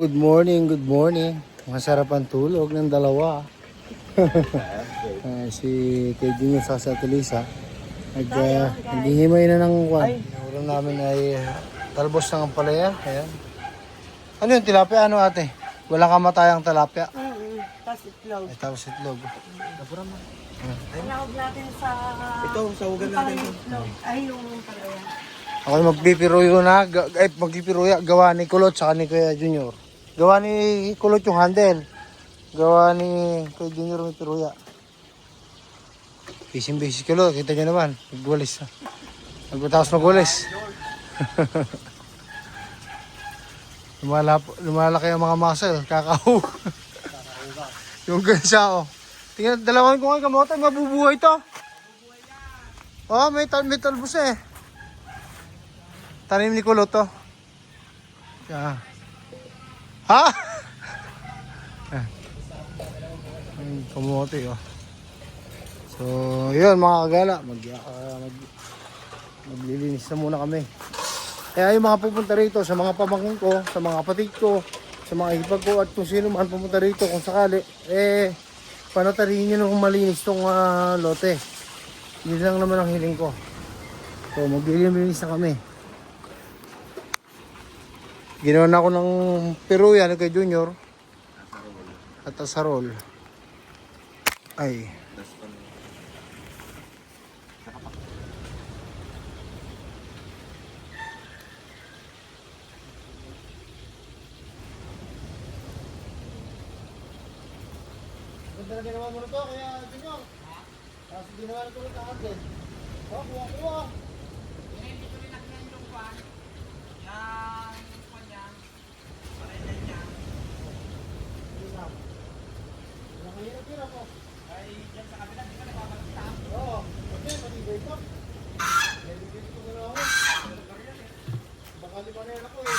Good morning, good morning. Masarap ang tulog ng dalawa. Ah, si Teddy niya sa sa Tulisa. Nag, uh, naghihimay na ng kwan. Ang ulam namin ay ah, talbos ng ampalaya. Ayan. Ano yung tilapia? Ano ate? Wala kamatayang tilapia. Mm, tapos itlog. Ay, tapos itlog. Tinawag natin sa... Ito, sawagan natin. Parang itlog. Ay, yung palaya. Ako yung magpipiruyo na. Ay, magpipiruya. Gawa ni Kulot saka ni Kuya Junior. Gawa ni Kulot yung handle. Gawa ni Kuya Junior may piruya. Bising-bising kilo. Kita nyo naman. Nagwalis na. Nagbatapos magwalis. Lumalap, lumalaki ang mga muscle. Kakahug. yung gansa oh. Tingnan, dalawang ko nga kamote. Mabubuhay to. Oh, may, tal may talbos eh. Tanim ni Kulot to. Yeah. Ha? Ang kamote oh. So, yun mga kagala, mag, ah, mag, maglilinis na muna kami. Kaya yung mga pupunta rito, sa mga pamangkin ko, sa mga kapatid ko, sa mga hipag ko, at kung sino man pumunta rito, kung sakali, eh, panatarihin nyo nung malinis tong ah, lote. Yun lang naman ang hiling ko. So, maglilinis na kami. Ginawa na ako ng peruya na kay Junior. At asarol. Ay. Ganda na ginawa mo na to, kaya Junior. Tapos ginawa na to ng akin. Oh, kuha, kuha. Nakahirap yun ako. Ay, dyan sa kabila, di ba nagpapakita? Oo. Okay, matibay ito. Nalibig ko na ako. Baka lima na yan ako eh.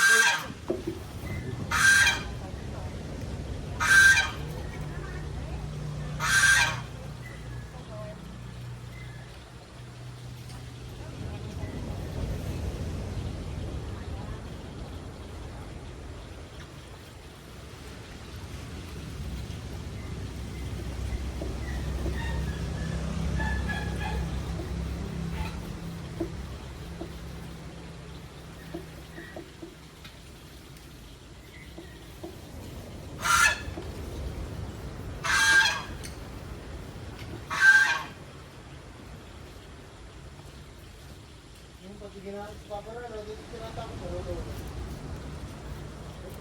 Ginawa sa Papa Rano, dito tinatakot ko. Lolo.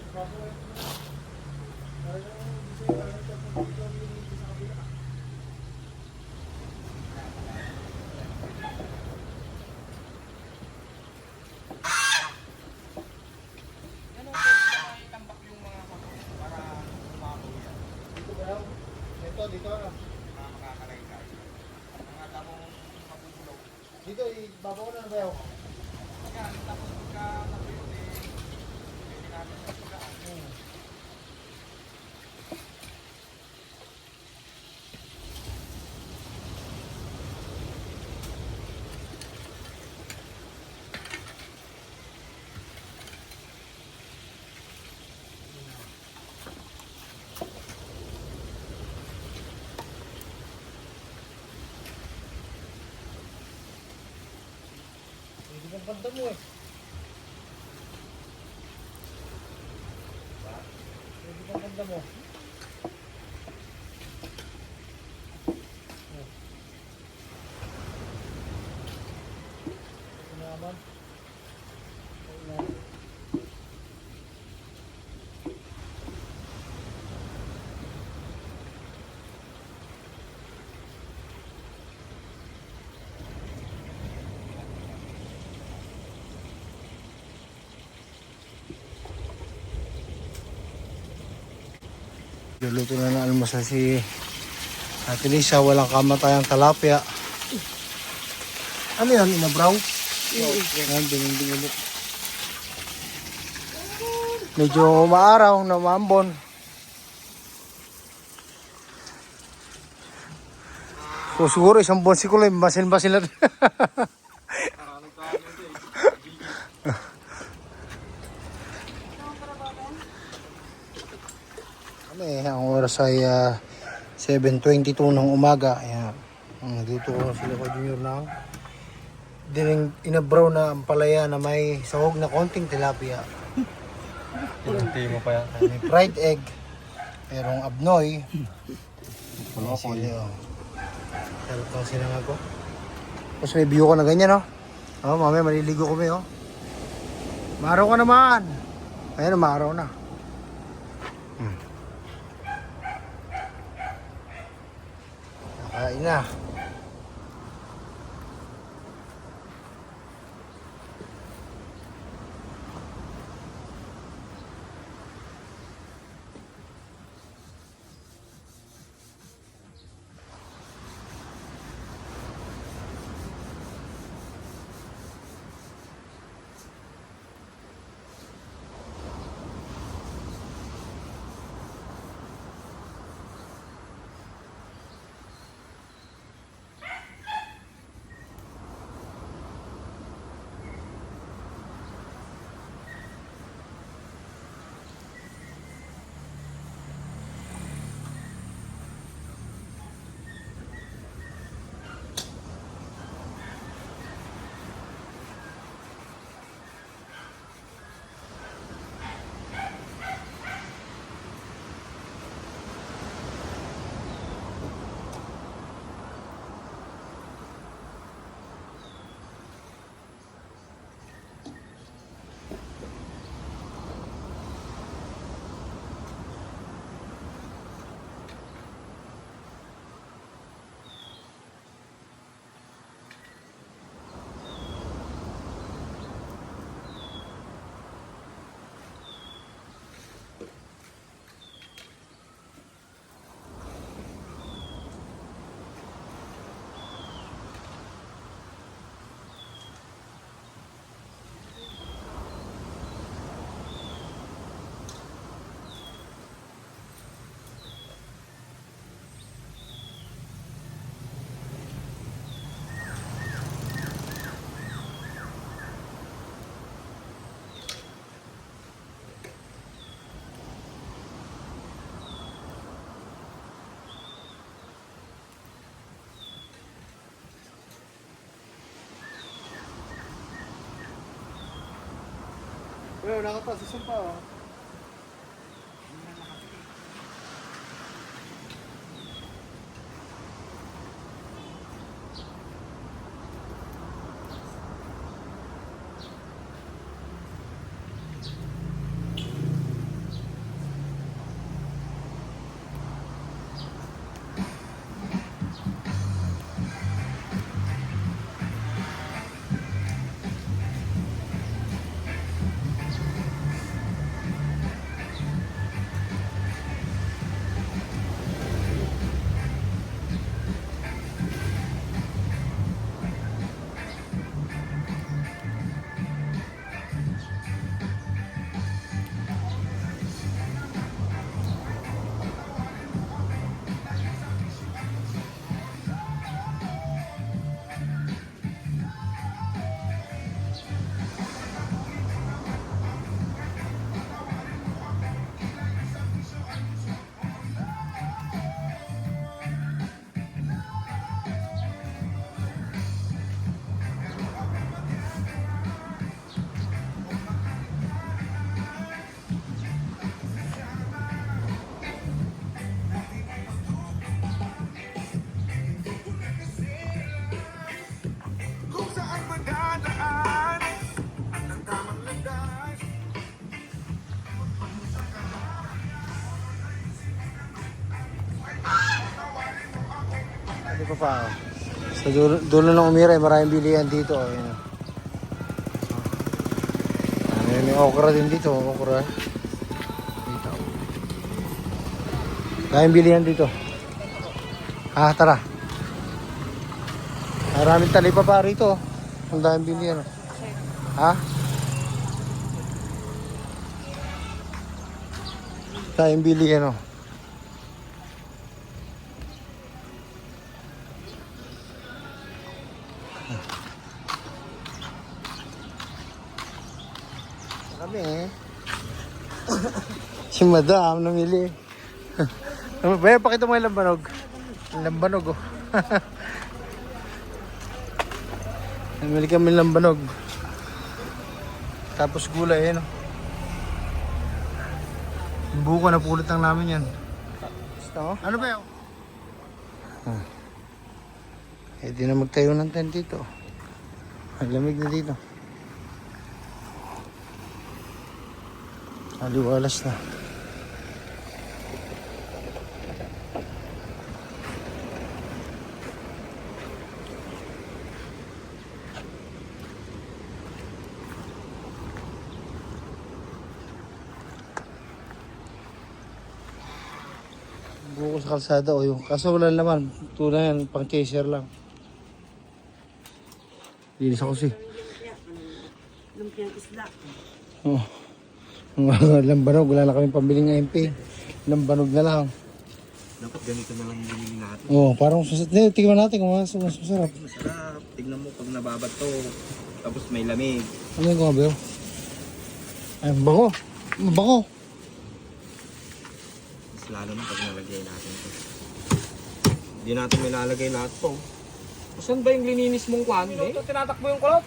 Papa Rano. Parang yung design, parang ito, pag dito ang nililito sa kabila. Dito ba yun? Dito, dito ano? Dito, ibabaw na ng bayaw. Hmm. Hindi kang banda mo eh. Hindi kang banda mo. Oh. Ito naman. Ito naman. Luluto na ng almusal si Ate Lisa. Walang kamatayang talapia. Ano yan? Inabraw? Yan, dingin ulit. Medyo maaraw na maambon. So siguro isang buwan si Kulay, basin-basin natin. kami. Ang oras ay ah, 7.22 ng umaga. Ayan. Nandito ko sila ko junior ng dining inabraw na ampalaya na may sahog na konting tilapia. Hindi mo pa yan. May fried egg. Merong abnoy. Ano ko yun? Sarap ng sinangag ko. Tapos may view ko na ganyan, no? Oh, mamaya maliligo kami, oh. Maraw ka naman. Ayan, maraw na. Nakain na. Well, nakata sa sumpa, oh. Pa. Sa dulo, dulo ng umiray, maraming bilihan dito, oh. Ayan, oh. May, okra din dito, okra. Dito. Maraming bilihan dito. Ah, tara. Maraming talipa pa rito. Ang daming bilihan. oh. Ha? Daming bilihan, oh. Eh. si Madam namili. Ano ba? Pakita mo yung lambanog. Lambanog oh. Namili kami lambanog. Tapos gulay eh no. Buko na pulot lang namin yan. Gusto mo? Ano ba yun? Hmm. Eh di na magtayo ng tent dito. Ang lamig na dito. Aliwalas na. Buko sa kalsada o yung kaso wala naman. Tunay yan, pang chaser lang. Linis ako si. Lumpiang isda. Oh. Lambanog, wala na kami pambiling MP. Lambanog na lang. Dapat ganito na lang yung binili natin. Oh, parang susat. Hindi, tingnan natin kung mas, mas masarap. Masarap. Tignan mo pag nababato. Tapos may lamig. Ano yung kumabayo? Ay, bango. Bango. Mas lalo na pag nalagay natin to. Hindi natin may nalagay lahat to. Saan ba yung lininis mong kwan? Eh? Ito tinatakbo yung kulot.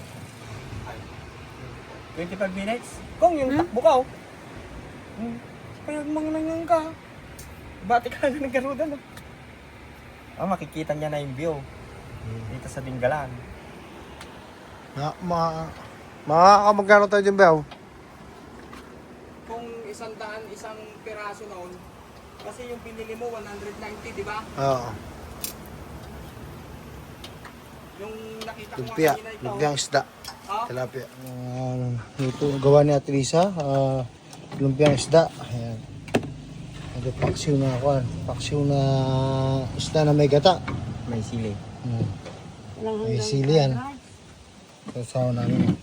25 minutes? Kung yung takbo ka oh. Hmm. Kaya mangnangang ka. Bati ka na ng garuda no. Ah, makikita niya na yung view. Dito sa Dinggalan. Na, ma... Makakamagkano tayo dyan, Bew? Kung isang daan, isang piraso noon, kasi yung pinili mo 190, di ba? Oo. Yung nakita ko Lumpia. kanina ikaw. Lumpiang isda. Ah, Tilapia. Uh, ito, gawa ni Ate Lisa. Uh, lumpiang isda. Ayan. Ito, paksiw na ako. Paksiw na isda na may gata. May sili. Hmm. May hanggang sili yan. Sasawa namin.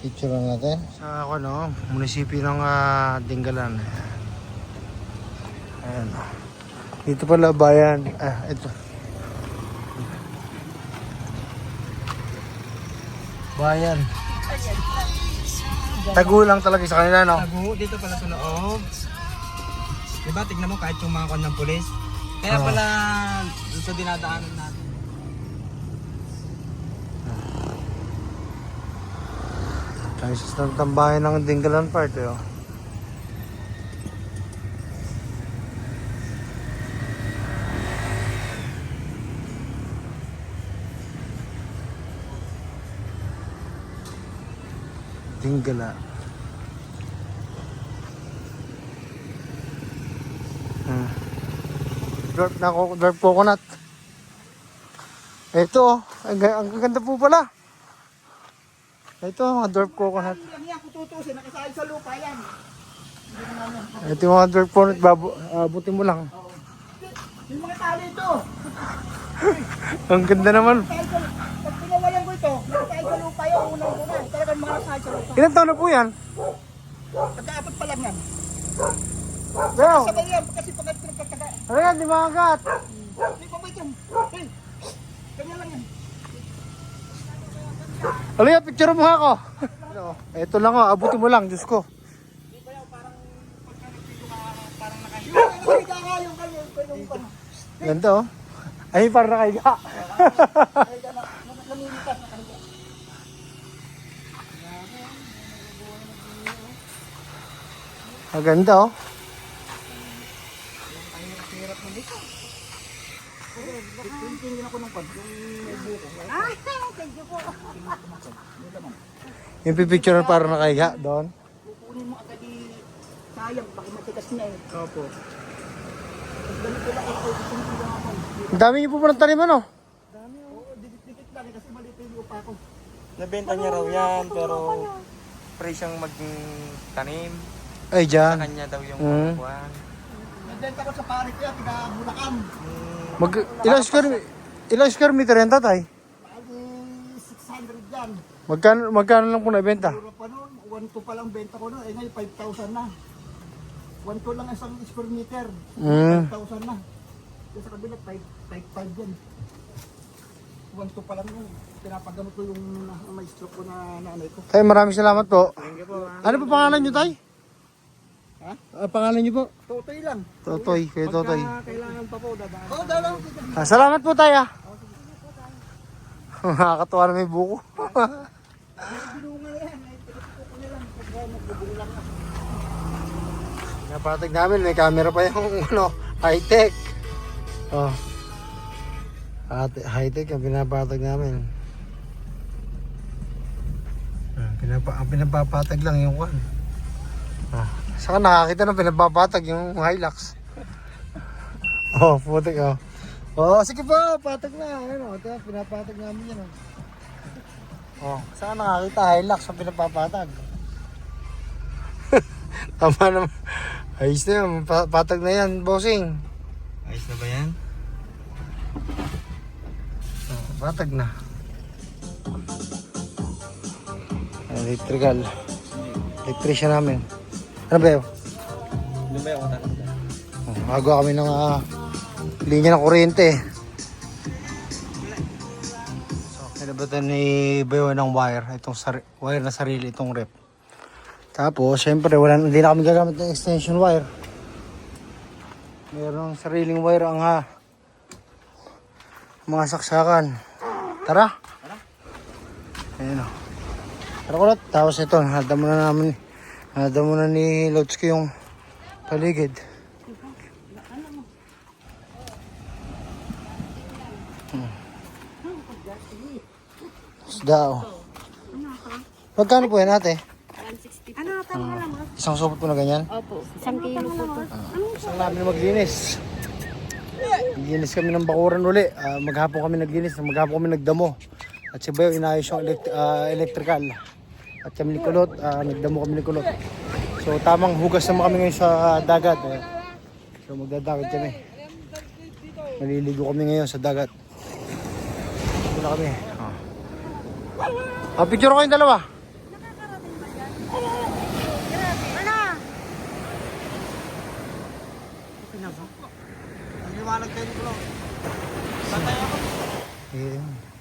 Picture lang natin. Sa ako no, munisipyo ng ah, Dinggalan. Ayan. Dito pala bayan. Ah, ito. Bayan. Tagulang talaga sa kanila, no? Tago, dito pala sa loob. Diba, tignan mo kahit yung mga kwan ng pulis. Kaya Oo. pala sa dinadaanan natin. Tayo sa tambayan ng Dinggalan part, eh. oh. Dinggala. Hmm. Dwarf na ako, dwarf coconut. Ito, ang, ang ganda po pala. Ito, mga dwarf coconut. Sa lupa yan. Ito yung mga dwarf coconut, babu, abutin mo lang. Yung mga tali ito. Ang ganda naman. Nakasahid sa Pag pinawalan ko ito, lupa yung unang una. Talagang mga nakasahid sa lupa. Ilan taon na po yan? Pagkaapat pa lang yan. Beo, Sabay yan, kasi pag pagkaka... ano yan, di makagat? Hindi pa ba ito? Hey, ganyan lang yan. Ano yan, picture mo ako. Ito lang oh, abutin mo lang, Diyos ko. Ganda oh. Ay, parang nakahiga. Ay, gana, namimitas na kanila. Ang ganda oh. Tingin ako ng pag, yung may buko. Ay, thank you po. Yung pipicture na parang nakahiga doon. Kukunin mo agad di sayang, baka matigas na eh. Opo. Ang dami niyo po pa ng tanim ano? Dami, oo, dikit-dikit lang eh, kasi maliit yung lupa ko. Nabenta niya raw yan, pero pre siyang magtanim. Ay, Sa dyan. kanya daw yung Mm. kwan. Nagbenta ko sa pare ko yan, tiga Bulacan. Mag, ilang square, ilang square meter yan tatay? Bali, 600 yan. Magkano, magkano lang po nabenta? Puro pa noon, 1-2 pa lang benta ko noon. Eh ngayon, 5,000 na. 1-2 lang isang square meter. Mm. 5,000 na. Yung sa kabila, 5,500 yan. 1-2 pa lang yun. Pinapagamot ko yung na- may stroke ko na nanay ko. Tay, maraming salamat po. Ano pa pangalan niyo tay? Ha? Ah, pangalan niyo po? Totoy lang. Totoy, kay Totoy. Pagka kailangan pa po, dadaan. Oo, dalaw. Ah, salamat po tayo. Nakakatuwa na may buko. Napatag namin, may camera pa yung ano, high-tech. Oh. Ate, high-tech ang pinapatag namin. Ah, pinapa, ang pinapapatag lang yung one. Ah, saka nakakita ng pinapapatag yung Hilux. oh, putik oh. Oh, sige pa, patag na. Ano, ito, pinapatag namin yan oh. Oh, saan nakakita Hilux ang pinapapatag? Tama naman. Ayos na yan. Pa- Patag na yan, bossing. Ayos na ba yan? Oh, patag na. Electrical. Electrician namin. Ano ba yun? Utan? Oh, Magawa kami ng ah, linya ng kuryente. So, kinabatan ni Bayo ng wire. Itong sari- wire na sarili, itong rep. Tapos, syempre, wala, hindi na kami gagamit ng extension wire. Mayroong sariling wire ang ha, mga saksakan. Tara! Ayan o. Tara kulot. Tapos ito, hada mo na namin. Hada mo na ni Lotski yung paligid. Isda oh. Magkano po yan ate? Ano, tama lang. Isang supot po na ganyan? Opo, isang kilo po to. Gusto namin maglinis. Naglinis kami ng bakuran uli. Ah, maghapon kami naglinis, maghapon kami nagdamo. At si Bayo inayos yung elect- ah, electrical. At kami ni Kulot, ah, nagdamo kami ni Kulot. So tamang hugas naman kami ngayon sa dagat. Eh. So magdadagat kami. Maliligo kami ngayon sa dagat. Ito na kami. Ah. Ah, picture ko yung dalawa. Liwanag kayo ko lang. Ayan. Ayan.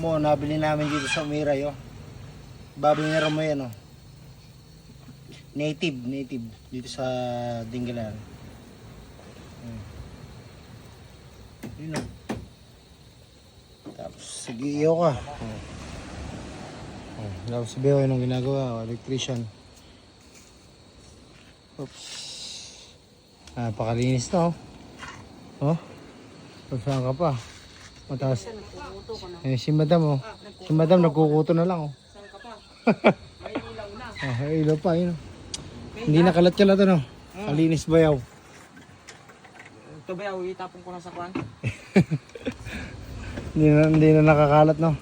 Ramon, nabili namin dito sa Umiray, oh. Baboy ni Ramon yan, oh. Native, native. Dito sa Dingalan. Hmm. Yun, oh. Tapos, sige, iyo ka. Oh. Oh. Tapos, Beo, yun ang ginagawa, electrician. Oops. Napakalinis na, oh. Oh. Saan ka pa? Mataas. Eh, si madam, oh. Si madam, nagkukuto na lang, oh. May ilaw na. Ah, ilaw pa, yun. Hindi nakalat-kalat, ano. Kalinis bayaw. Ito ba yaw, itapon ko na sa kwan? Hindi na, hindi na nakakalat, no.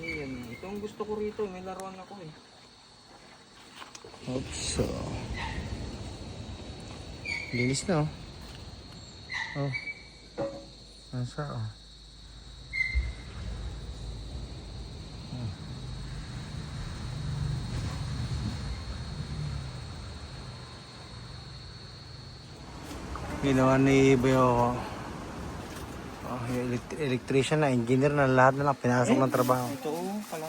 Ayan, ito ang gusto ko rito. may laruan ako eh. Oops. So. Linis na oh. Oh. Nasa oh. Hmm. Ginawa ni Bayo oh, yung elect- electrician na, engineer na, lahat na lang, pinasok ng trabaho. Ito oh, pala.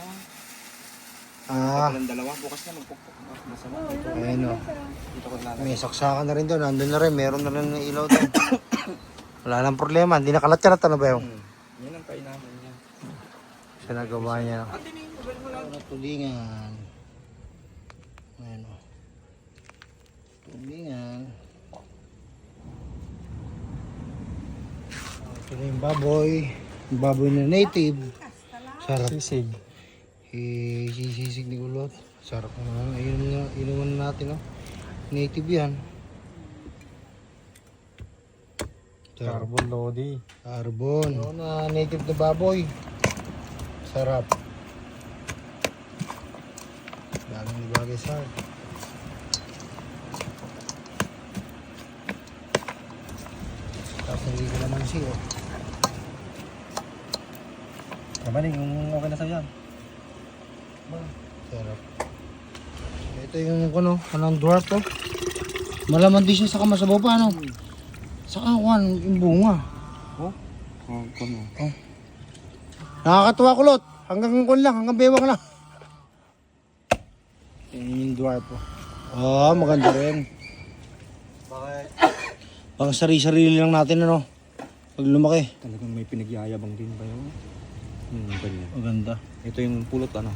Ah, Walang dalawa, bukas na magpukpuk. Masama. ayun oh. Dito ko lalagay. May saksakan na rin doon. Nandun na rin. Meron na rin ng ilaw doon. Wala nang problema. Hindi nakalatyarat na ba yun? Hmm. Yan ang kainaman niya. Siya nagawa niya. Lang. Ano tulingan? Ayan o. Tulingan. Ito na yung baboy. Yung baboy na native. Sarap. Sisig. Eh, sisisig ni Kulot. Sarap naman. Ayun na, inuman na natin, no? Native yan. Carbon Lodi. Carbon. Ano na native na baboy. Sarap. Daming nibagay sa akin. Tapos hindi ko naman siya. Oh. Kabaling, yung okay na sa'yo yan. Sarap. Ito yung ano, anong dwarf to. Malaman din siya sa kamasabaw pa, ano? Saka kuhan, yung bunga. Oh, kuno. Nakakatuwa kulot. Hanggang kun lang, hanggang bewang lang. Yan yung dwarf po. Ah, maganda rin. Bakit? Pang sarili-sarili lang natin, ano? Pag lumaki. Talagang may pinagyayabang din ba yun? Hmm, ganyan. Maganda. Ito yung pulot ano.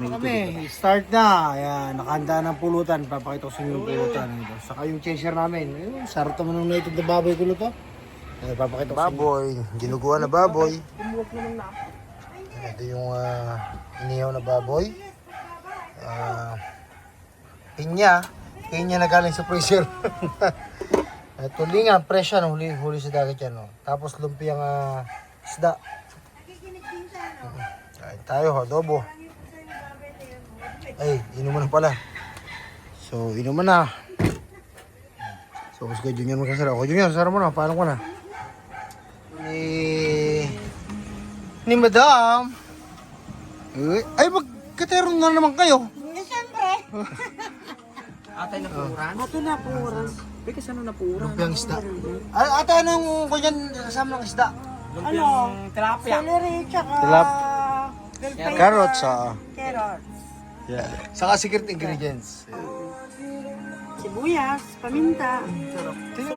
Kami, start na. Ayan, nakahanda ng pulutan. Papakita ko sa inyo yung pulutan. Ito. Saka yung chaser namin. Ayun, sarap naman ng native na baboy kulo to. Ayan, papakita ko sa inyo. Baboy, ginuguan na baboy. Ito yung uh, inihaw na baboy. Ah, pinya. Pinya na galing sa freezer. At tulingan, fresh yan. Huli, huli sa dagat yan. Oh. Tapos lumpiang uh, isda. Kain tayo, adobo. Ay, inuman na pala. So, inuman na. So, gusto ko Junior magkasara. Ako Junior, sara mo na. Paano ko na? Ni... Ni Madam. Ay, ay magkateron na naman kayo. Eh, siyempre. Atay na puran. Ato na puran. Bikas ano na puran? Lumpiang isda. Ay, ate, anong kunyan kasama ng isda? Ano? Tilapia. Celery, tsaka... Carrots, ah. Carrots. Yeah. Saka secret ingredients. Sibuyas, paminta.